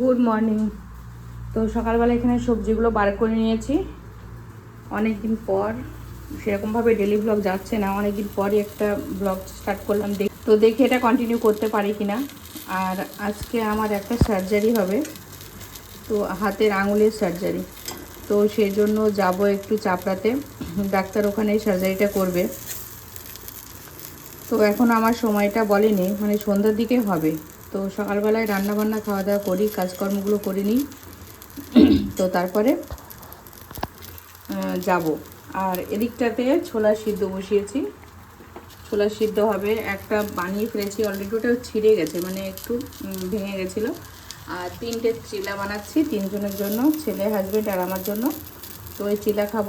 Good morning তো সকালবেলা এখানে সবজিগুলো বার করে নিয়েছি। অনেক দিন পর, সেরকমভাবে ডেলি ব্লগ যাচ্ছে না অনেক দিন পরই একটা ব্লগ স্টার্ট করলাম দেখ তো দেখি এটা কন্টিনিউ করতে পারি কিনা। আর আজকে আমার একটা সার্জারি হবে, তো হাতের আঙুলের সার্জারি তো সেই জন্য যাব একটু চাপড়াতে। ডাক্তার ওখানে সার্জারিটা করবে। তো এখন আমার সময়টা বলেনি মানে সন্ধ্যার দিকে হবে। তো সকালবেলায় রান্না বান্না খাওয়া দাওয়া করি, কাজকর্মগুলো করে নিই। তো তারপরে যাব। আর এদিকটাতে ছোলা সিদ্ধ বসিয়েছি। ছোলা সিদ্ধ হবে, একটা বানিয়ে ফেলেছি অলরেডি ওটা ছিঁড়ে গেছে মানে একটু ভেঙে গেছিল। আর তিনটে চিলা বানাচ্ছি, তিনজনের জন্য, ছেলে হাজব্যান্ড আর আমার জন্য। তো ওই চিলা খাব।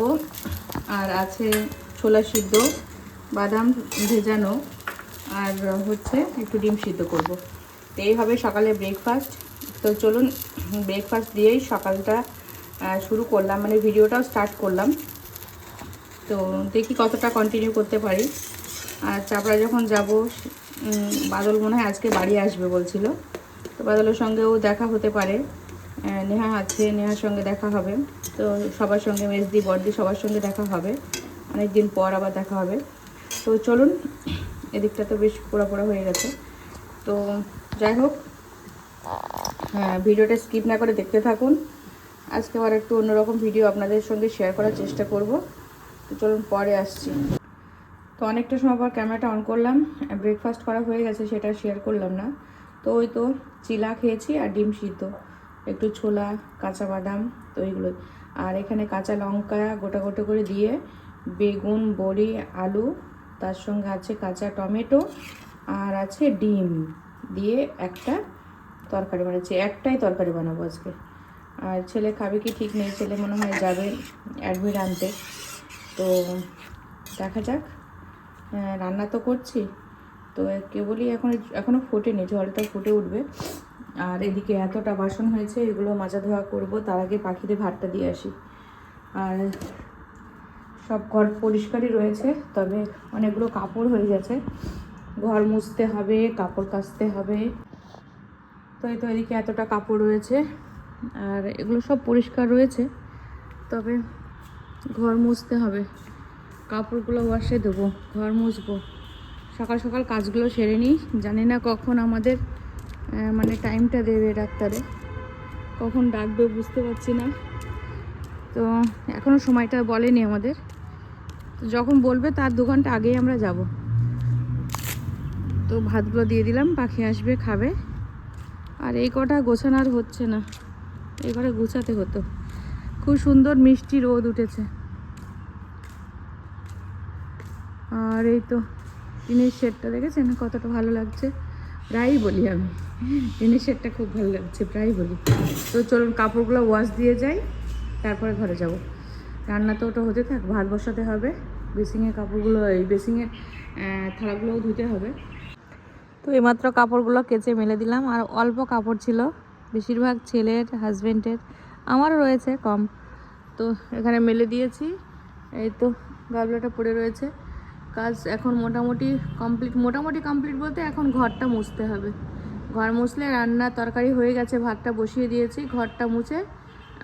আর আছে ছোলা সিদ্ধ, বাদাম ভেজানো। আর হচ্ছে একটু ডিম সিদ্ধ করব। তো এই হবে সকালে ব্রেকফাস্ট তো চলুন ব্রেকফাস্ট দিয়েই সকালটা শুরু করলাম। মানে ভিডিওটাও স্টার্ট করলাম। তো দেখি কতটা কন্টিনিউ করতে পারি। আর চাপড়া যখন যাব বাদল মনে হয় আজকে বাড়ি আসবে বলছিল। তো বাদলের সঙ্গেও দেখা হতে পারে। নেহা আছে, নেহার সঙ্গে দেখা হবে। তো সবার সঙ্গে মেজদি বর্দি সবার সঙ্গে দেখা হবে। অনেক দিন পর আবার দেখা হবে। তো চলুন এদিকটা তো বেশ পোড়া পোড়া হয়ে গেছে। তো যাই হোক হ্যাঁ ভিডিওটা স্কিপ না করে দেখতে থাকুন। আজকে আবার একটু অন্যরকম ভিডিও আপনাদের সঙ্গে শেয়ার করার চেষ্টা করব। তো চলুন পরে আসছি। তো অনেকটা সময় পর ক্যামেরাটা অন করলাম ব্রেকফাস্ট করা হয়ে গেছে, সেটা শেয়ার করলাম না। তো ওই তো চিলা খেয়েছি আর ডিম সিদ্ধ। একটু ছোলা, কাঁচা বাদাম, তো এইগুলোই আর এখানে কাঁচা লঙ্কা গোটা গোটা করে দিয়ে বেগুন, বড়ি, আলু তার সঙ্গে আছে কাঁচা টমেটো আর আছে ডিম দিয়ে একটা তরকারি বানাচ্ছি। একটাই তরকারি বানাবো আজকে। আর ছেলে খাবে কি ঠিক নেই ছেলে মনে হয় যাবে অ্যাডমিট আনতে। তো দেখা যাক। হ্যাঁ, রান্না তো করছি। তো কেবলই এখন এখনও ফোটেনি জলটা ফুটে উঠবে। আর এদিকে এতটা বাসন হয়েছে এগুলো মাজা ধোয়া করব তার আগে পাখিদের ভাতটা দিয়ে আসি। আর সব ঘর পরিষ্কারই রয়েছে, তবে অনেকগুলো কাপড় হয়ে গেছে। ঘর মুছতে হবে, কাপড় কাচতে হবে। তো এই তো এদিকে এতটা কাপড় রয়েছে, আর এগুলো সব পরিষ্কার রয়েছে, তবে ঘর মুছতে হবে। কাপড়গুলো ওয়াশে দেবো, ঘর মুছবো। সকাল সকাল কাজগুলো সেরে নিই, জানি না কখন আমাদের মানে টাইমটা দেবে ডাক্তারে। কখন ডাকবে বুঝতে পারছি না। তো এখনও সময়টা বলেনি আমাদের। তো যখন বলবে তার দু ঘণ্টা আগেই আমরা যাব। তো ভাতগুলো দিয়ে দিলাম, পাখি আসবে, খাবে। আর এই কটা গোছানো আর হচ্ছে না। এই কটা গুছাতে হতো। খুব সুন্দর মিষ্টি রোদ উঠেছে। আর এই তো টিনের শেডটা দেখেছেন? কতটা ভালো লাগছে? প্রায়ই বলি আমি। টিনের শেডটা খুব ভালো লাগছে, প্রায়ই বলি। তো চলুন, কাপড়গুলো ওয়াশ দিয়ে যাই, তারপরে ঘরে যাব। রান্না তো ওটা হতে থাক, ভাত বসাতে হবে, বেসিংয়ের কাপড়গুলো, এই বেসিংয়ের থালাগুলোও ধুতে হবে। তো এইমাত্র কাপড়গুলো কেচে মেলে দিলাম, আর অল্প কাপড় ছিল, বেশিরভাগ ছেলের হাজব্যান্ডের আমারও রয়েছে কম। তো এখানে মেলে দিয়েছি, এই তো গাবলাটা পড়ে রয়েছে। কাজ এখন মোটামুটি কমপ্লিট মোটামুটি কমপ্লিট বলতে এখন ঘরটা মুছতে হবে। ঘর মুছলে রান্না তরকারি হয়ে গেছে, ভাতটা বসিয়ে দিয়েছি, ঘরটা মুছে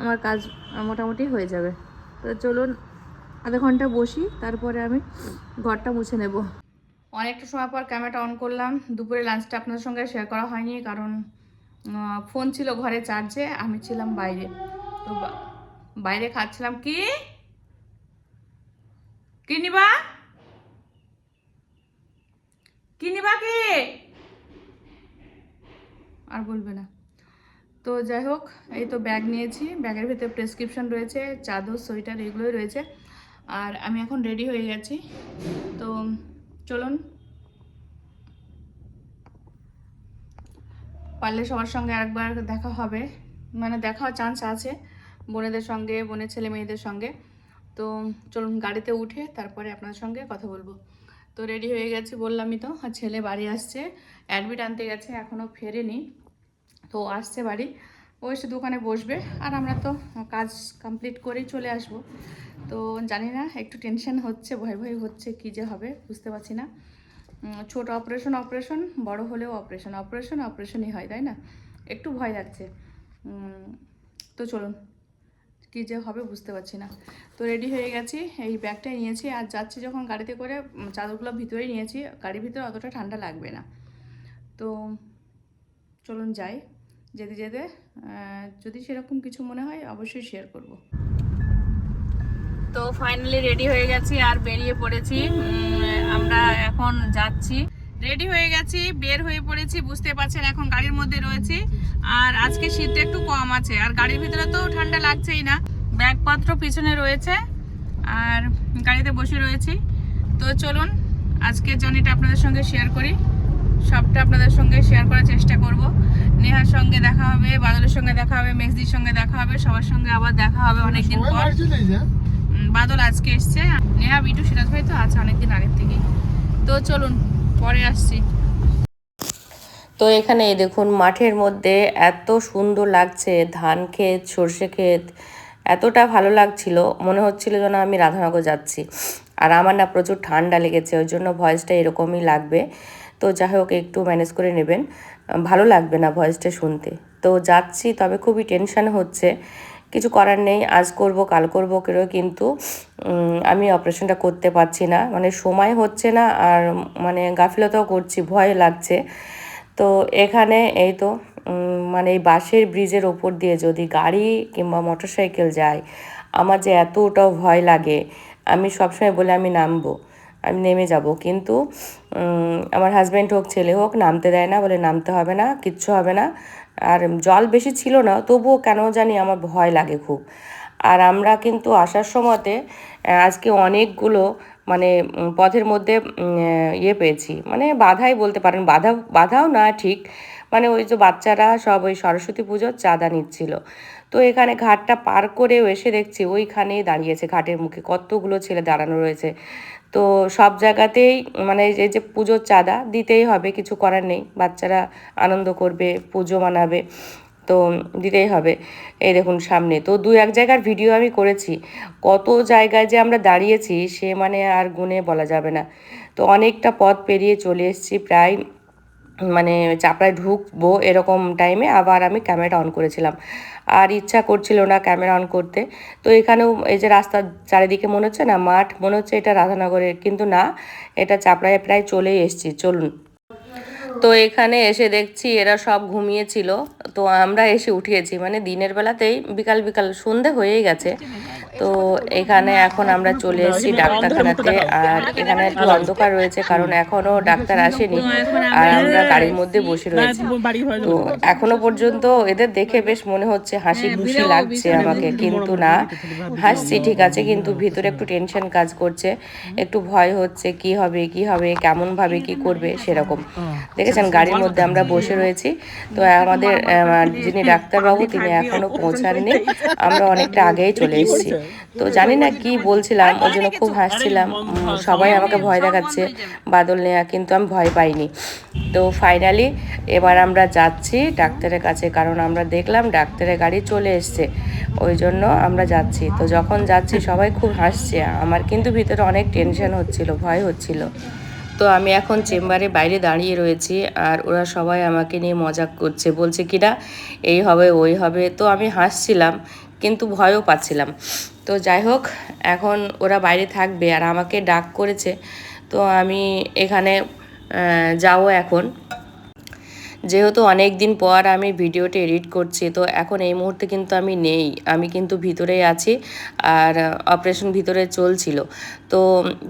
আমার কাজ মোটামুটি হয়ে যাবে। তো চলুন আধা ঘণ্টা বসি, তারপরে আমি ঘরটা মুছে নেব। অনেকটা সময় পর ক্যামেরাটা অন করলাম। দুপুরে লাঞ্চটা আপনার সঙ্গে শেয়ার করা হয়নি, কারণ ফোন ছিল ঘরে চার্জে আমি ছিলাম বাইরে। তো বাইরে খাচ্ছিলাম। কি? কি নিবা? কি নিবা কি? আর বলবে না। তো যাই হোক, এই তো ব্যাগ নিয়েছি। ব্যাগের ভিতরে প্রেসক্রিপশন রয়েছে, চাদর, সোয়েটার, এগুলোই রয়েছে। আর আমি এখন রেডি হয়ে গেছি। তো চলুন। পারলে সবার সঙ্গে আরেকবার দেখা হবে। মানে দেখা চান্স আছে, বোনেদের সঙ্গে, বোনের ছেলে মেয়েদের সঙ্গে। তো চলুন গাড়িতে উঠে তারপরে আপনার সঙ্গে কথা বলব। তো রেডি হয়ে গেছি বললামই তো, আর ছেলে বাড়ি আসছে। অ্যাডমিট আনতে গেছে এখনও ফেরেনি। তো আসছে বাড়ি। ও এসে দোকানে বসবে আর আমরা তো কাজ কমপ্লিট করেই চলে আসব। তো জানি না, একটু টেনশন হচ্ছে, ভয় ভয় হচ্ছে, কী যে হবে বুঝতে পারছি না। ছোট অপারেশন অপারেশন বড় হলেও অপারেশন অপারেশন অপারেশনই হয়, তাই না? একটু ভয় লাগছে। তো চলুন, কী যে হবে বুঝতে পারছি না। তো রেডি হয়ে গেছি, এই ব্যাগটাই নিয়েছি আর যাচ্ছি যখন গাড়িতে করে চাদরগুলো ভিতরেই নিয়েছি, গাড়ির ভিতরে অতটা ঠান্ডা লাগবে না। তো চলুন যাই। যেতে যেতে যদি সেরকম কিছু মনে হয় অবশ্যই শেয়ার করব। তো ফাইনালি রেডি হয়ে গেছি আর বেরিয়ে পড়েছি। আমরা এখন যাচ্ছি। রেডি হয়ে গেছি বের হয়ে পড়েছি বুঝতে পারছেন এখন গাড়ির মধ্যে রয়েছি। আর আজকে শীতটা একটু কম আছে আর গাড়ির ভিতরে তো ঠান্ডা লাগছেই না। ব্যাগপত্র পিছনে রয়েছে আর গাড়িতে বসে রয়েছি। তো চলুন আজকের জার্নিটা আপনাদের সঙ্গে শেয়ার করি। সবটা আপনাদের সঙ্গে শেয়ার করার চেষ্টা করব। নেহার সঙ্গে দেখা হবে বাদলের সঙ্গে দেখা হবে মেজদির সঙ্গে দেখা হবে সবার সঙ্গে আবার দেখা হবে অনেকদিন পর। বাদল আজকে এসছে। নেহা বিটু সিরাজ ভাই তো আছে অনেকদিন আগের থেকেই। তো চলুন পরে আসছি। তো এখানে দেখুন মাঠের মধ্যে এত সুন্দর লাগছে ধান ক্ষেত সর্ষে ক্ষেত এতটা ভালো লাগছিল। মনে হচ্ছিল যেন আমি রাধানগর যাচ্ছি। আর আমার না প্রচুর ঠান্ডা লেগেছে ওই জন্য ভয়েসটা এরকমই লাগবে। তো যাই হোক, একটু ম্যানেজ করে নেবেন। ভালো লাগবে না ভয়েসটা শুনতে। তো যাচ্ছি, তবে খুবই টেনশান হচ্ছে। কিছু করার নেই, আজ করব, কাল করব করে কিন্তু আমি অপারেশনটা করতে পারছি না। মানে সময় হচ্ছে না, আর মানে গাফিলতাও করছি, ভয় লাগছে। তো এখানে এই তো মানে এই বাসের ব্রিজের ওপর দিয়ে যদি গাড়ি কিংবা মোটরসাইকেল যায়, আমার যে এতটাও ভয় লাগে, আমি সবসময় বলে আমি নামবো। আমি নেমে যাব। কিন্তু আমার হাজব্যান্ড হোক, ছেলে হোক, নামতে দেয় না, বলে নামতে হবে না, কিচ্ছু হবে না। আর জল বেশি ছিল না, তবুও কেন জানি আমার ভয় লাগে খুব। আর আমরা কিন্তু আসার সময়তে আজকে অনেকগুলো মানে পথের মধ্যে ইয়ে পেয়েছি। মানে বাধাই বলতে পারেন, বাধা, বাধাও না ঠিক। মানে ওই যে বাচ্চারা সব ওই সরস্বতী পুজোর চাঁদা নিচ্ছিল। তো এখানে ঘাটটা পার করেও এসে দেখছি, ওইখানেই দাঁড়িয়েছে ঘাটের মুখে। কতগুলো ছেলে দাঁড়ানো রয়েছে। তো সব জায়গাতেই মানে এই যে পুজোর চাঁদা দিতেই হবে, কিছু করার নেই। বাচ্চারা আনন্দ করবে, পুজো মানাবে, তো দিতেই হবে। এই দেখুন সামনে, তো দু এক জায়গার ভিডিও আমি করেছি। কত জায়গায় যে আমরা দাঁড়িয়েছি, সে মানে আর গুণে বলা যাবে না। তো অনেকটা পথ পেরিয়ে চলে এসেছি, প্রায় মানে চাপড়ায় ঢুকবো এরকম টাইমে আবার আমি ক্যামেরা অন করেছিলাম। আর ইচ্ছা করছিল না ক্যামেরা অন করতে। তো এখানেও এই যে রাস্তার চারিদিকে মনে হচ্ছে না, মাঠ মনে হচ্ছে এটা রাধানগরের। কিন্তু না, এটা চাপড়ায় প্রায় চলেই এসছি। চলুন। তো এখানে এসে দেখছি এরা সব ঘুমিয়েছিল। তো আমরা এসে উঠিয়েছি। মানে দিনের বেলাতেই বিকাল বিকাল সন্ধে হয়েই গেছে। তো এখানে এখন আমরা চলে এসেছি ডাক্তারখানাতে। আর এখানে একটু অন্ধকার রয়েছে কারণ এখনও ডাক্তার আসেনি। আর আমরা গাড়ির মধ্যে বসে রয়েছি। তো এখনও পর্যন্ত এদের দেখে বেশ মনে হচ্ছে হাসি খুশি লাগছে আমাকে। কিন্তু না হাসছি ঠিক আছে কিন্তু ভিতরে একটু টেনশন কাজ করছে। একটু ভয় হচ্ছে কি হবে কি হবে কেমন ভাবে কি করবে সেরকম। দেখেছেন গাড়ির মধ্যে আমরা বসে রয়েছি। তো আমাদের যিনি ডাক্তারবাবু তিনি এখনও পৌঁছাননি। আমরা অনেকটা আগেই চলে এসেছি। তো জানি না কি বলছিলাম ওই জন্য খুব হাসছিলাম। সবাই আমাকে ভয় দেখাচ্ছে বাদল নেয়া কিন্তু আমি ভয় পাইনি। তো ফাইনালি এবার আমরা যাচ্ছি ডাক্তারের কাছে কারণ আমরা দেখলাম ডাক্তারের গাড়ি চলে এসছে। ওই জন্য আমরা যাচ্ছি। তো যখন যাচ্ছি সবাই খুব হাসছে। আমার কিন্তু ভিতরে অনেক টেনশন হচ্ছিল ভয় হচ্ছিল। তো আমি এখন চেম্বারে বাইরে দাঁড়িয়ে রয়েছি আর ওরা সবাই আমাকে নিয়ে মজা করছে, বলছে কি না এই হবে, ওই হবে। তো আমি হাসছিলাম, কিন্তু ভয়ও পাচ্ছিলাম। তো যাই হোক, এখন ওরা বাইরে থাকবে আর আমাকে ডাক করেছে। তো আমি এখানে যাও এখন। যেহেতু অনেক দিন পর আমি ভিডিওটি এডিট করছি, তো এখন এই মুহূর্তে কিন্তু আমি নেই। আমি কিন্তু ভিতরেই আছি আর অপারেশন ভিতরে চলছিল। তো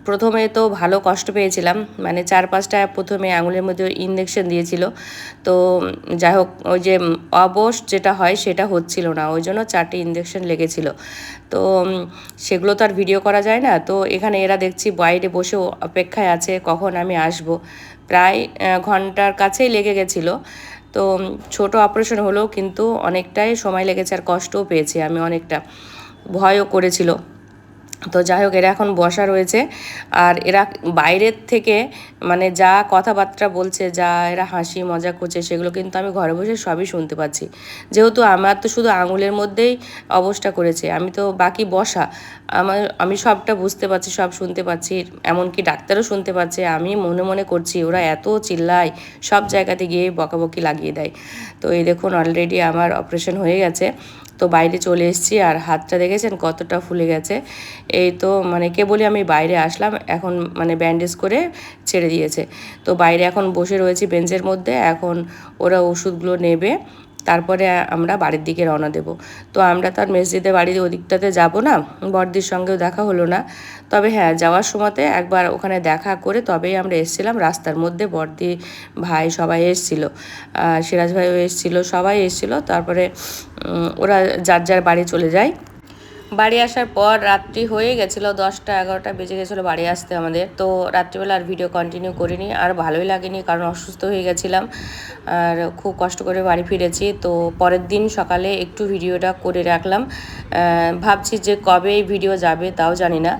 প্রথমে তো ভালো কষ্ট পেয়েছিলাম মানে চার পাঁচটা প্রথমে আঙুলের মধ্যে ইঞ্জেকশন দিয়েছিল। তো যাই হোক, ওই যে অবশ যেটা হয় সেটা হচ্ছিল না, ওই জন্য চারটে ইঞ্জেকশন লেগেছিল। তো সেগুলো তো আর ভিডিও করা যায় না, তো এখানে এরা দেখছি বাইরে বসেও অপেক্ষায় আছে, কখন আমি আসব। প্রায় ঘণ্টার কাছেই লেগে গেছিল। তো ছোট অপারেশন হলেও কিন্তু অনেকটাই সময় লেগেছে আর কষ্টও পেয়েছি আমি অনেকটা। ভয়ও করেছিল। তো যাই হোক, এরা এখন বসা রয়েছে। আর এরা বাইরের থেকে মানে যা কথাবার্তা বলছে, যা এরা হাসি, মজা করছে, সেগুলো কিন্তু আমি ঘরে বসে সবই শুনতে পাচ্ছি। যেহেতু আমার তো শুধু আঙুলের মধ্যেই অবস্থা করেছে, আমি তো বাকি বসা। আমার, আমি সবটা বুঝতে পারছি, সব শুনতে পাচ্ছি, এমনকি ডাক্তারও শুনতে পাচ্ছে। আমি মনে মনে করছি, ওরা এত চিল্লায়, সব জায়গাতে গিয়ে বকাবকি লাগিয়ে দেয়। তো এই দেখুন অলরেডি আমার অপারেশন হয়ে গেছে। তো বাইরে চলে এসেছি আর হাতটা দেখেছেন কতটা ফুলে গেছে। এই তো মানে কেবলই আমি বাইরে আসলাম, এখন মানে ব্যান্ডেজ করে ছেড়ে দিয়েছে। তো বাইরে এখন বসে রয়েছি বেঞ্চের মধ্যে, এখন ওরা ওষুধগুলো নেবে। তারপরে আমরা বাড়ির দিকে রওনা দেব। তো আমরা তার মসজিদে বাড়ির ওদিকটাতে যাব না বর্দির সঙ্গেও দেখা হলো না। তবে হ্যাঁ যাওয়ার সময়তে একবার ওখানে দেখা করে তবেই আমরা এসেছিলাম। রাস্তার মধ্যে বর্দি ভাই সবাই এসেছিল সিরাজ ভাইও এসেছিল, সবাই এসেছিল। তারপরে ওরা যার যার বাড়ি চলে যায়। বাড়ি আসার পর রাত্রি হয়ে গেছিল, দশটা, এগারোটা বেজে গেছিল বাড়ি আসতে আমাদের। তো রাত্রিবেলা আর ভিডিও কন্টিনিউ করিনি, আর ভালোই লাগেনি কারণ অসুস্থ হয়ে গেছিলাম। আর খুব কষ্ট করে বাড়ি ফিরেছি, তো পরের দিন সকালে একটু ভিডিওটা করে রাখলাম। ভাবছি যে কবে এই ভিডিও যাবে তাও জানি না।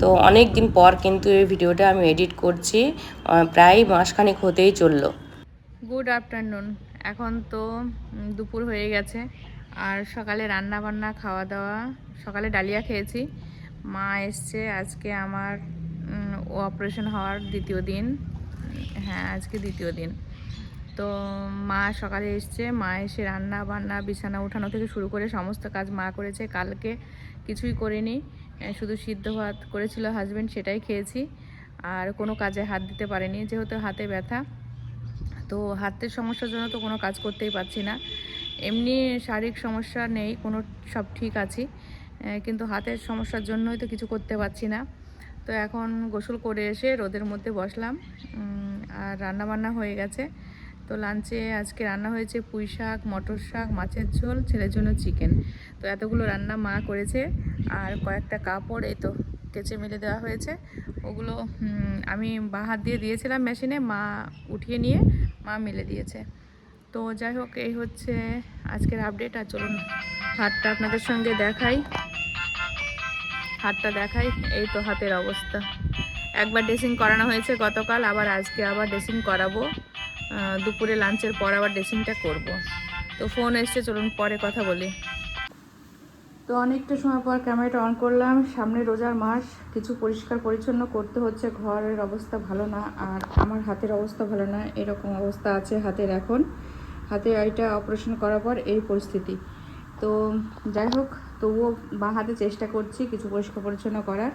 তো অনেক দিন পর কিন্তু এই ভিডিওটা আমি এডিট করছি প্রায় মাসখানেক হতেই চলল। গুড আফটারনুন এখন তো দুপুর হয়ে গেছে, আর সকালে রান্না বান্না খাওয়া দাওয়া সকালে ডালিয়া খেয়েছি। মা এসছে আজকে আমার অপারেশন হওয়ার দ্বিতীয় দিন। হ্যাঁ আজকে দ্বিতীয় দিন। তো মা সকালে এসছে, মা এসে রান্না বান্না, বিছানা উঠানো থেকে শুরু করে সমস্ত কাজ মা করেছে। কালকে কিছুই করিনি শুধু সিদ্ধ ভাত করেছিল হাজবেন্ড সেটাই খেয়েছি। আর কোনো কাজে হাত দিতে পারেনি, যেহেতু হাতে ব্যথা। তো হাতের সমস্যার জন্য তো কোনো কাজ করতেই পারছি না। এমনি শারীরিক সমস্যা নেই, কোনো সব ঠিক আছি। কিন্তু হাতের সমস্যার জন্যই তো কিছু করতে পারছি না। তো এখন গোসল করে এসে রোদের মধ্যে বসলাম। আর রান্না বান্না হয়ে গেছে। তো লাঞ্চে আজকে রান্না হয়েছে পুঁই শাক, মটর শাক, মাছের ঝোল, ছেলের জন্য চিকেন তো এতগুলো রান্না মা করেছে। আর কয়েকটা কাপড় এই তো কেচে মেলে দেওয়া হয়েছে। ওগুলো আমি বা হাত দিয়ে দিয়েছিলাম মেশিনে মা উঠিয়ে নিয়ে মা মেলে দিয়েছে। তো যাই হোক, এই হচ্ছে আজকের আপডেট আর চলুন, হাতটা আপনাদের সঙ্গে দেখাই। হাতটা দেখাই, এই তো হাতের অবস্থা। একবার ড্রেসিং করানো হয়েছে গতকাল, আবার আজকে আবার ড্রেসিং করাবো। দুপুরে লাঞ্চের পর আবার ড্রেসিংটা করব। তো ফোন এসছে, চলুন পরে কথা বলি। তো অনেকটা সময় পর ক্যামেরাটা অন করলাম। সামনে রোজার মাস, কিছু পরিষ্কার পরিচ্ছন্ন করতে হচ্ছে। ঘরের অবস্থা ভালো না, আর আমার হাতের অবস্থা ভালো না, এরকম অবস্থা আছে হাতের এখন। হাতে এটা অপারেশন করার পর এই পরিস্থিতি। তো যাই হোক, তবুও বাঁ হাতে চেষ্টা করছি কিছু পরিষ্কার পরিচ্ছন্ন করার।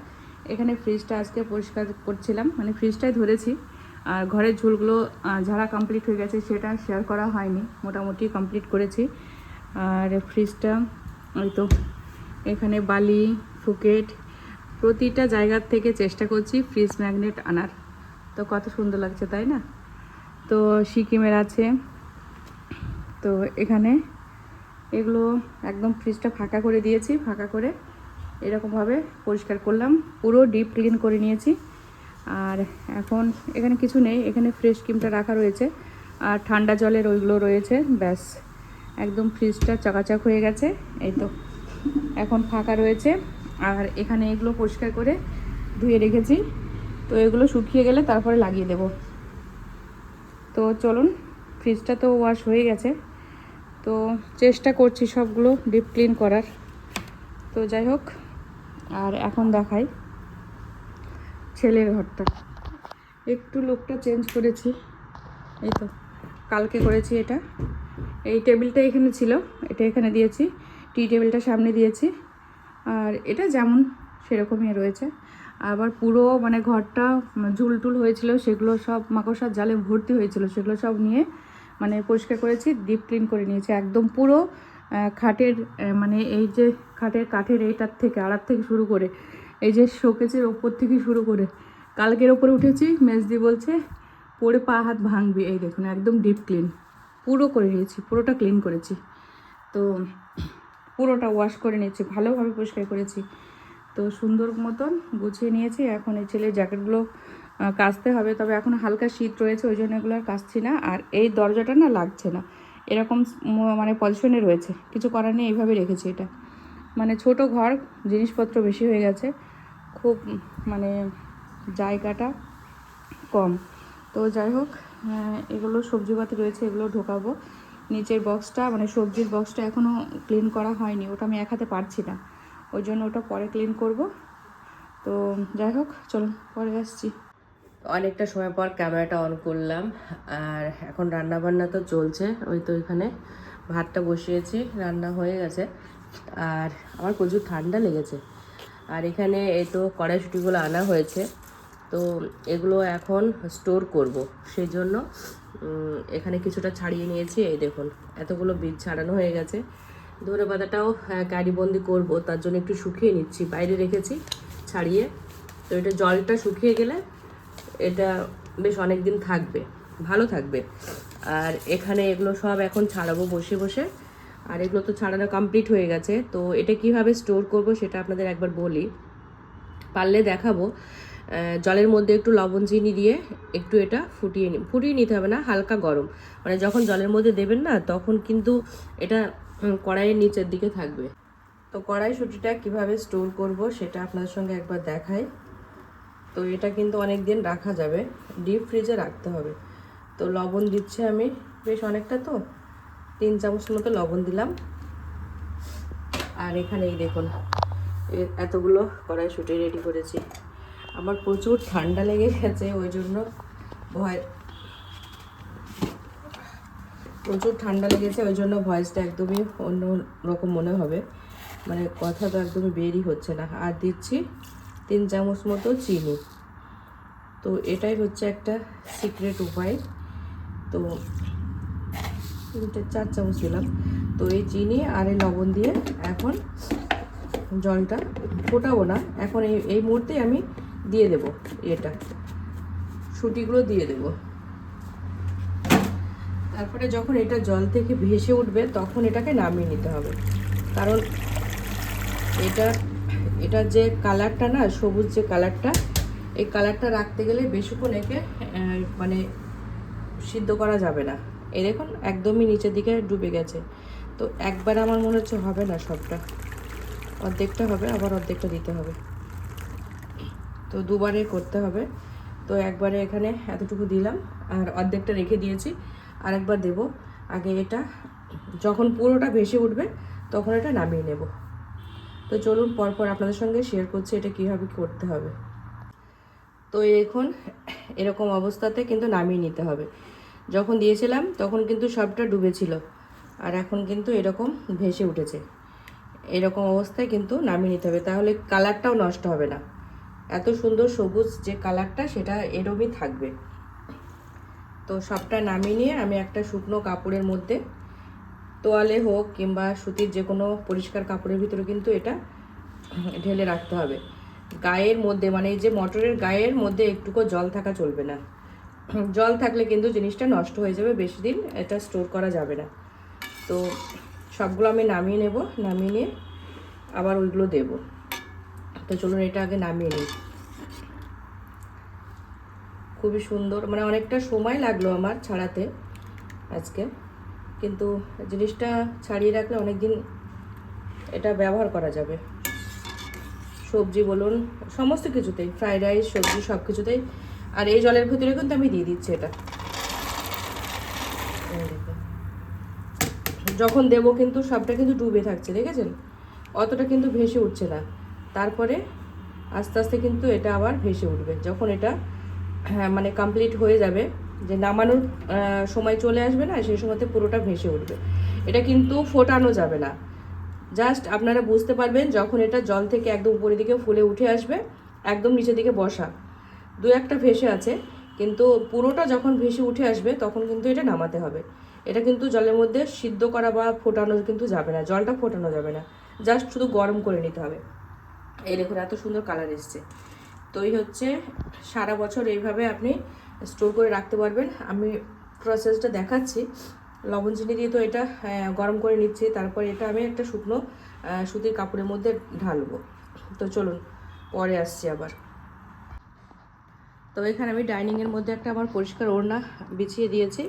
এখানে ফ্রিজটা আজকে পরিষ্কার করছিলাম মানে ফ্রিজটাই ধরেছি। আর ঘরের ঝুলগুলো ঝাড়া কমপ্লিট হয়ে গেছে, সেটা শেয়ার করা হয়নি। মোটামুটি কমপ্লিট করেছি। আর ফ্রিজটা ওই তো, এখানে বালি, ফুকেট, প্রতিটা জায়গার থেকে চেষ্টা করছি ফ্রিজ ম্যাগনেট আনার। তো কত সুন্দর লাগছে, তাই না? তো সিকিমের আছে তো এখানে এগুলো একদম ফ্রিজটা ফাঁকা করে দিয়েছি, ফাঁকা করে এরকমভাবে পরিষ্কার করলাম। পুরো ডিপ ক্লিন করে নিয়েছি। আর এখন এখানে কিছু নেই, এখানে ফ্রেশ ক্রিমটা রাখা রয়েছে। আর ঠান্ডা জলের ওইগুলো রয়েছে, ব্যাস। একদম ফ্রিজটা চকাচক হয়ে গেছে, এই তো। এখন ফাঁকা রয়েছে। আর এখানে এগুলো পরিষ্কার করে ধুয়ে রেখেছি। তো এগুলো শুকিয়ে গেলে তারপরে লাগিয়ে দেব। তো চলুন ফ্রিজটা তো ওয়াশ হয়ে গেছে। তো চেষ্টা করছি সবগুলো ডিপ ক্লিন করার। তো যাই হোক, আর এখন দেখাই ছেলের ঘরটা। একটু লোকটা চেঞ্জ করেছি। এই তো, কালকে করেছি এটা। এই টেবিলটা এখানে ছিল, এটা এখানে দিয়েছি। টি টেবিলটা সামনে দিয়েছি। আর এটা যেমন সেরকমই রয়েছে। আবার পুরো মানে ঘরটা ঝুলটুল হয়েছিল, সেগুলো সব মাকড়সার জালে ভর্তি হয়েছিল, সেগুলো সব নিয়ে মানে পরিষ্কার করেছি ডিপ ক্লিন করে নিয়েছি। একদম পুরো খাটের মানে এই যে খাটের কাঠের এইটার থেকে, আড়ার থেকে শুরু করে, এই যে শোকেসের ওপর থেকে শুরু করে, কালকের ওপরে উঠেছি, মেজদি বলছে পরে পা হাত ভাঙবি। এই দেখুন, একদম ডিপ ক্লিন পুরো করে নিয়েছি, পুরোটা ক্লিন করেছি। তো পুরোটা ওয়াশ করে নিয়েছি, ভালোভাবে পরিষ্কার করেছি। তো সুন্দর মতন গুছিয়ে নিয়েছি। এখন এই ছেলের জ্যাকেটগুলো কাচতে হবে। তবে এখন হালকা শীত রয়েছে, ওই জন্য এগুলো আর কাচছি না। আর এই দরজাটা না লাগছে না। এরকম মানে পজিশনে রয়েছে। কিছু করার নেই, এইভাবে রেখেছি এটা। মানে ছোট ঘর, জিনিসপত্র বেশি হয়ে গেছে। খুব মানে জায়গাটা কম। তো যাই হোক এগুলো সবজিপাতি রয়েছে, এগুলো ঢোকাবো। নিচের বক্সটা মানে সবজির বক্সটা এখনও ক্লিন করা হয়নি। ওটা আমি এক হাতে পারছি না। ওই জন্য ওটা পরে ক্লিন করব। তো যাই হোক, চলুন, পরে আসছি। অনেকটা সময় পর ক্যামেরাটা অন করলাম। আর এখন রান্না বান্না তো চলছে, ওই তো এখানে ভাতটা বসিয়েছি, রান্না হয়ে গেছে। আর আমার প্রচুর ঠান্ডা লেগেছে। আর এখানে এই তো কড়াইশুটিগুলো আনা হয়েছে, তো এগুলো এখন স্টোর করব। সেই জন্য এখানে কিছুটা ছাড়িয়ে নিয়েছি। এই দেখুন, এতগুলো বীজ ছাড়ানো হয়ে গেছে। ধনে পাতাটাও ক্যারিবন্দি করব, তার জন্য একটু শুকিয়ে নিচ্ছি। বাইরে রেখেছি ছাড়িয়ে। তো এটা জলটা শুকিয়ে গেলে এটা বেশ অনেক দিন থাকবে। ভালো থাকবে। আর এখানে এগুলো সব এখন ছাড়াবো বসে বসে। আর এগুলো তো ছাড়ানো কমপ্লিট হয়ে গেছে। তো এটা কীভাবে স্টোর করব সেটা আপনাদের একবার বলি। পারলে দেখাবো। জলের মধ্যে একটু লবণ চিনি দিয়ে একটু এটা ফুটিয়ে নি ফুটিয়ে নিতে হবে না, হালকা গরম। মানে যখন জলের মধ্যে দেবেন না, তখন কিন্তু এটা কড়াইয়ের নিচের দিকে থাকবে। তো কড়াইশুটিটা কীভাবে স্টোর করব সেটা আপনাদের সঙ্গে একবার দেখাই। তো এটা কিন্তু অনেক দিন রাখা যাবে। ডিপ ফ্রিজে রাখতে হবে। তো লবণ দিচ্ছি আমি বেশ অনেকটা তো। তিন চামচ মতো লবণ দিলাম। আর এখানে এই দেখুন এতগুলো কড়াইশুটি রেডি করেছি। আমার প্রচুর ঠান্ডা লেগে গেছে, ওই জন্য ভয় প্রচুর ঠান্ডা লেগেছে, ওই জন্য ভয়েসটা একদমই অন্য রকম মনে হবে। মানে কথা তো একদমই বেরই হচ্ছে না। আর দিচ্ছি তিন চামচ মতো চিনি। তো এটাই হচ্ছে একটা সিক্রেট উপায়। তো তিনটে চার চামচ দিলাম। তো এই চিনি আর এই লবণ দিয়ে এখন জলটা ফোটাবো না। এখন এই এই মুহূর্তে আমি দিয়ে দেব এটা। সুটিগুলো দিয়ে দেব। তারপরে যখন এটা জল থেকে ভেসে উঠবে, তখন এটাকে নামিয়ে নিতে হবে। কারণ এটা এটার যে কালারটা না, সবুজ যে কালারটা, এই কালারটা রাখতে গেলে বেশিক্ষণ একে মানে সিদ্ধ করা যাবে না। এই দেখুন, একদমই নিচের দিকে ডুবে গেছে। তো একবার আমার মনে হচ্ছে হবে না সবটা। অর্ধেকটা হবে, আবার অর্ধেকটা দিতে হবে। তো দুবারে করতে হবে। তো একবারে এখানে এতটুকু দিলাম, আর অর্ধেকটা রেখে দিয়েছি। আর একবার দেব। আগে এটা, যখন পুরোটা ভেসে উঠবে, তখন এটা নামিয়ে নেব। তো চলুন পরপর আপনাদের সঙ্গে শেয়ার করছি এটা কীভাবে করতে হবে। তো এখন এরকম অবস্থাতে কিন্তু নামিয়ে নিতে হবে। যখন দিয়েছিলাম, তখন কিন্তু সবটা ডুবেছিল। আর এখন কিন্তু এরকম ভেসে উঠেছে। এরকম অবস্থায় কিন্তু নামিয়ে নিতে হবে। তাহলে কালারটাও নষ্ট হবে না। এত সুন্দর সবুজ যে কালারটা সেটা এরমই থাকবে। তো সবটা নামিয়ে নিয়ে আমি একটা শুকনো কাপড়ের মধ্যে তোয়ালে হোক কিংবা সুতির যে কোনো পরিষ্কার কাপড়ের ভিতরে কিন্তু এটা ঢেলে রাখতে হবে। গায়ের মধ্যে মানে এই যে মটরের গায়ের মধ্যে একটুকু জল থাকা চলবে না। জল থাকলে কিন্তু জিনিসটা নষ্ট হয়ে যাবে, বেশি দিন এটা স্টোর করা যাবে না। তো সবগুলো আমি নামিয়ে নেব, নামিয়ে নিয়ে আবার ওইগুলো দেব। তো চলুন এটা আগে নামিয়ে নিই। খুবই সুন্দর মানে অনেকটা সময় লাগল আমার ছাড়াতে আজকে। কিন্তু জিনিসটা ছাড়িয়ে রাখলে অনেক দিন এটা ব্যবহার করা যাবে। সবজি বলুন, সমস্ত কিছুতেই ফ্রাইড রাইস সবজি সব কিছুতেই আর এই জলের ভিতরে কিন্তু আমি দিয়ে দিচ্ছি এটা। যখন দেবো কিন্তু সবটা কিন্তু ডুবে থাকছে, দেখেছেন? অতটা কিন্তু ভেসে উঠছে না। তারপরে আস্তে আস্তে কিন্তু এটা আবার ভেসে উঠবে। যখন এটা হ্যাঁ মানে কমপ্লিট হয়ে যাবে যে নামানোর সময় চলে আসবে না, সেই সময়তে পুরোটা ভেসে উঠবে। এটা কিন্তু ফোটানো যাবে না। জাস্ট আপনারা বুঝতে পারবেন যখন এটা জল থেকে একদম উপরের দিকে ফুলে উঠে আসবে, একদম নিচের দিকে বসা। দু একটা ভেসে আছে, কিন্তু পুরোটা যখন ভেসে উঠে আসবে, তখন কিন্তু এটা নামাতে হবে। এটা কিন্তু জলের মধ্যে সিদ্ধ করা বা ফোটানো কিন্তু যাবে না, জলটা ফোটানো যাবে না। জাস্ট শুধু গরম করে নিতে হবে। এই দেখুন, এত সুন্দর কালার এসছে। তো এই হচ্ছে সারা বছর এইভাবে আপনি স্টোর করে রাখতে পারবেন। আমি প্রসেসটা দেখাচ্ছি। লবণ চিনি দিয়ে তো এটা গরম করে নিচ্ছি। তারপর এটা আমি একটা শুকনো সুতির কাপড়ের মধ্যে ঢালবো। তো চলুন, পরে আসছি আবার। তো এখানে আমি ডাইনিংয়ের মধ্যে একটা আমার পরিষ্কার ওড়না বিছিয়ে দিয়েছি।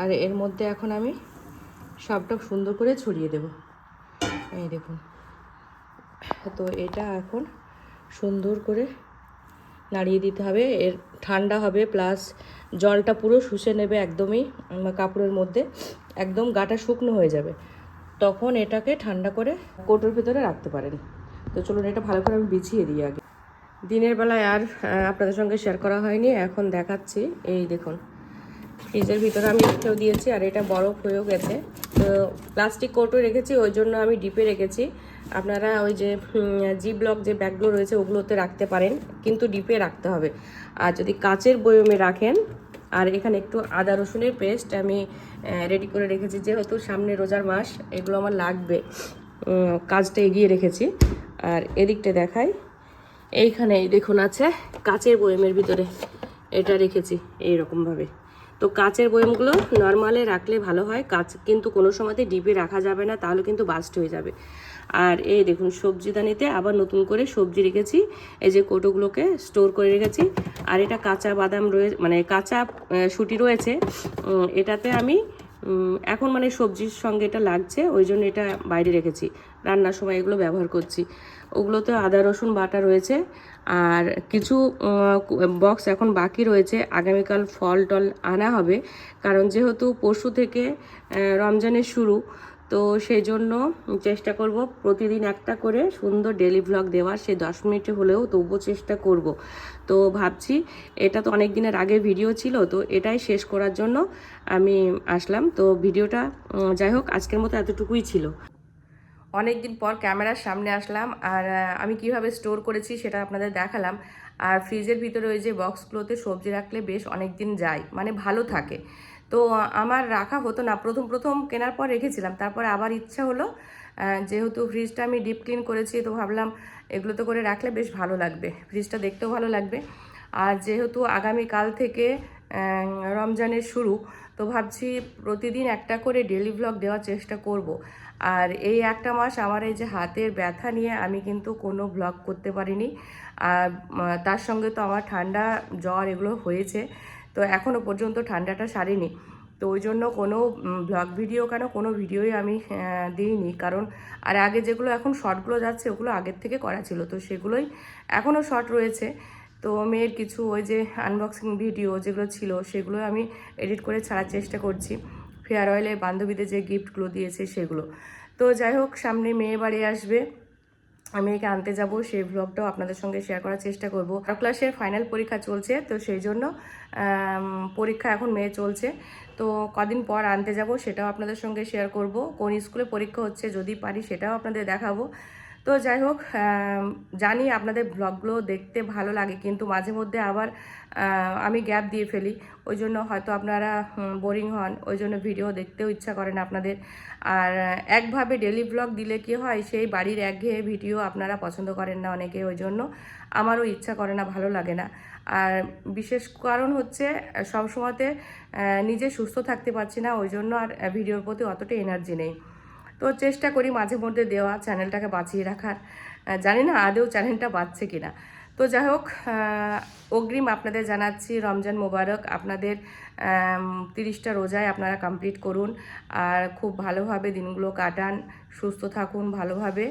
আর এর মধ্যে এখন আমি সবটা সুন্দর করে ছড়িয়ে দেব। এই দেখুন। তো এটা এখন সুন্দর করে নাড়িয়ে দিতে হবে। এর ঠান্ডা হবে প্লাস জলটা পুরো শুষে নেবে একদমই কাপড়ের মধ্যে। একদম গাটা শুকনো হয়ে যাবে। তখন এটাকে ঠান্ডা করে কোটোর ভিতরে রাখতে পারেন। তো চলুন এটা ভালো করে আমি বিছিয়ে দিই আগে। দিনের বেলায় আর আপনাদের সঙ্গে শেয়ার করা হয়নি। এখন দেখাচ্ছি। এই দেখুন, ফ্রিজের ভিতরে আমি রেখেও দিয়েছি আর এটা বরফ হয়েও গেছে। তো প্লাস্টিক কোটো রেখেছি, ওই জন্য আমি ডিপে রেখেছি। আপনারা ওই যে জি ব্লক যে ব্যাগগুলো রয়েছে, ওগুলোতে রাখতে পারেন, কিন্তু ডিপে রাখতে হবে। আর যদি কাচের বয়মে রাখেন, আর এখানে একটু আদা রসুনের পেস্ট আমি রেডি করে রেখেছি, যেহেতু সামনে রোজার মাস, এগুলো আমার লাগবে। কাজটা এগিয়ে রেখেছি। আর এদিকটা দেখাই। এইখানে দেখুন আছে, কাচের বয়মের ভিতরে এটা রেখেছি, এইরকমভাবে। তো কাচের বয়মগুলো নর্মালে রাখলে ভালো হয়, কাচ কিন্তু কোনো সময়তে ডিপে রাখা যাবে না, তাহলে কিন্তু বাস্ট হয়ে যাবে। আর এই দেখুন, সবজিদানিতে আবার নতুন করে সবজি রেখেছি। এই যে কোটোগুলোকে স্টোর করে রেখেছি। আর এটা কাঁচা বাদাম রয়ে মানে কাঁচা শুটি রয়েছে। এটাতে আমি এখন মানে সবজির সঙ্গে এটা লাগছে, ওই জন্য এটা বাইরে রেখেছি। রান্নার সময় এগুলো ব্যবহার করছি। ওগুলোতে আদা, রসুন, বাটা রয়েছে। আর কিছু বক্স এখন বাকি রয়েছে। আগামীকাল ফল টল আনা হবে। কারণ যেহেতু পরশু থেকে রমজানের শুরু তো সেই জন্য চেষ্টা করব প্রতিদিন একটা করে সুন্দর ডেলি ভ্লগ দেওয়ার। সে দশ মিনিটে হলেও তবুও চেষ্টা করব। তো ভাবছি, এটা তো অনেক দিনের আগে ভিডিও ছিল, তো এটাই শেষ করার জন্য আমি আসলাম। তো ভিডিওটা যাই হোক, আজকের মতো এতটুকুই ছিল। অনেক দিন পর ক্যামেরার সামনে আসলাম আর আমি কীভাবে স্টোর করেছি সেটা আপনাদের দেখালাম। আর ফ্রিজের ভিতরে ওই যে বক্সগুলোতে সবজি রাখলে বেশ অনেক দিন যায় মানে ভালো থাকে। তো আমার রাখা হতো না। প্রথম প্রথম কেনার পর রেখেছিলাম। তারপরে আবার ইচ্ছা হলো যেহেতু ফ্রিজটা আমি ডিপ ক্লিন করেছি, তো ভাবলাম এগুলোতে করে রাখলে বেশ ভালো লাগবে। ফ্রিজটা দেখতেও ভালো লাগবে। আর যেহেতু আগামীকাল থেকে রমজানের শুরু, তো ভাবছি প্রতিদিন একটা করে ডেলি ব্লগ দেওয়ার চেষ্টা করব। আর এই একটা মাস আমার এই যে হাতের ব্যথা নিয়ে আমি কিন্তু কোনো ব্লগ করতে পারিনি। আর তার সঙ্গে তো আমার ঠান্ডা জ্বর এগুলো হয়েছে। তো এখনও পর্যন্ত ঠান্ডাটা সারেনি। তো ওই জন্য কোনো ব্লগ ভিডিও কেন কোনো ভিডিওই আমি দিইনি। কারণ, আর আগে যেগুলো এখন শর্টগুলো যাচ্ছে, ওগুলো আগের থেকে করা ছিল। তো সেগুলোই এখনও শর্ট রয়েছে। তো মেয়ের কিছু ওই যে আনবক্সিং ভিডিও যেগুলো ছিল, সেগুলো আমি এডিট করে ছাড়ার চেষ্টা করছি। ফেয়ার অয়েলে বান্ধবীদের যে গিফটগুলো দিয়েছে, সেগুলো। তো যাই হোক, সামনে মেয়ে বাড়ি আসবে। আমি একে আনতে যাব, সেই ব্লগটাও আপনাদের সঙ্গে শেয়ার করার চেষ্টা করব। আর ক্লাসের ফাইনাল পরীক্ষা চলছে, তো সেই জন্য পরীক্ষা এখন মেয়ে চলছে। তো কদিন পর আনতে যাব সেটাও আপনাদের সঙ্গে শেয়ার করব। কোন স্কুলে পরীক্ষা হচ্ছে যদি পারি সেটাও আপনাদের দেখাবো। তো যাই হোক জানি আপনাদের ব্লগগুলো দেখতে ভালো লাগে, কিন্তু মাঝে মধ্যে আবার আমি গ্যাপ দিয়ে ফেলি। ওই জন্য হয়তো আপনারা বোরিং হন, ওই জন্য ভিডিও দেখতেও ইচ্ছা করেন আপনাদের। আর একভাবে ডেলি ব্লগ দিলে কি হয়, সেই বাড়ির একঘেয়ে ভিডিও আপনারা পছন্দ করেন না অনেকে, ওই জন্য আমারও ইচ্ছা করে না, ভালো লাগে না। আর বিশেষ কারণ হচ্ছে সব সময়তে নিজে সুস্থ থাকতে পারছি না, ওই জন্য আর ভিডিওর প্রতি অতটা এনার্জি নেই। তো চেষ্টা করি মাঝে মধ্যে দেওয়া চ্যানেলটাকে বাঁচিয়ে রাখার। জানি না আদেও চ্যানেলটা বাঁচছে কিনা। তো যাই হোক অগ্রিম আপনাদের জানাচ্ছি, রমজান মোবারক আপনাদের তিরিশটা রোজায় আপনারা কমপ্লিট করুন। আর খুব ভালোভাবে দিনগুলো কাটান, সুস্থ থাকুন, ভালোভাবে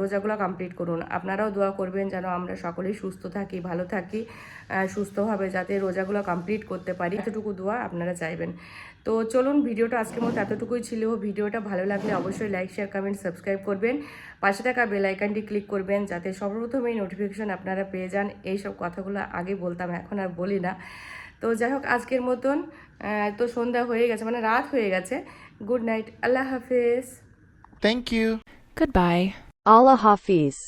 রোজাগুলো কমপ্লিট করুন। আপনারাও দোয়া করবেন যেন আমরা সকলেই সুস্থ থাকি, ভালো থাকি সুস্থভাবে যাতে রোজাগুলো কমপ্লিট করতে পারি। এতটুকু দোয়া আপনারা চাইবেন। তো চলুন ভিডিওটা আজকের মতো এতটুকুই ছিল। ভিডিওটা ভালো লাগলে অবশ্যই লাইক শেয়ার কমেন্ট সাবস্ক্রাইব করবেন। পাশে থাকা বেল আইকনটি ক্লিক করবেন যাতে সর্বপ্রথম এই নোটিফিকেশন আপনারা পেয়ে যান। এই সব কথাগুলো আগে বলতাম এখন আর বলি না। তো যাই হোক আজকের মতন তো সন্ধ্যা হয়ে গেছে মানে রাত হয়ে গেছে। গুড নাইট আল্লাহ হাফেজ। You good bye Allah Hafiz.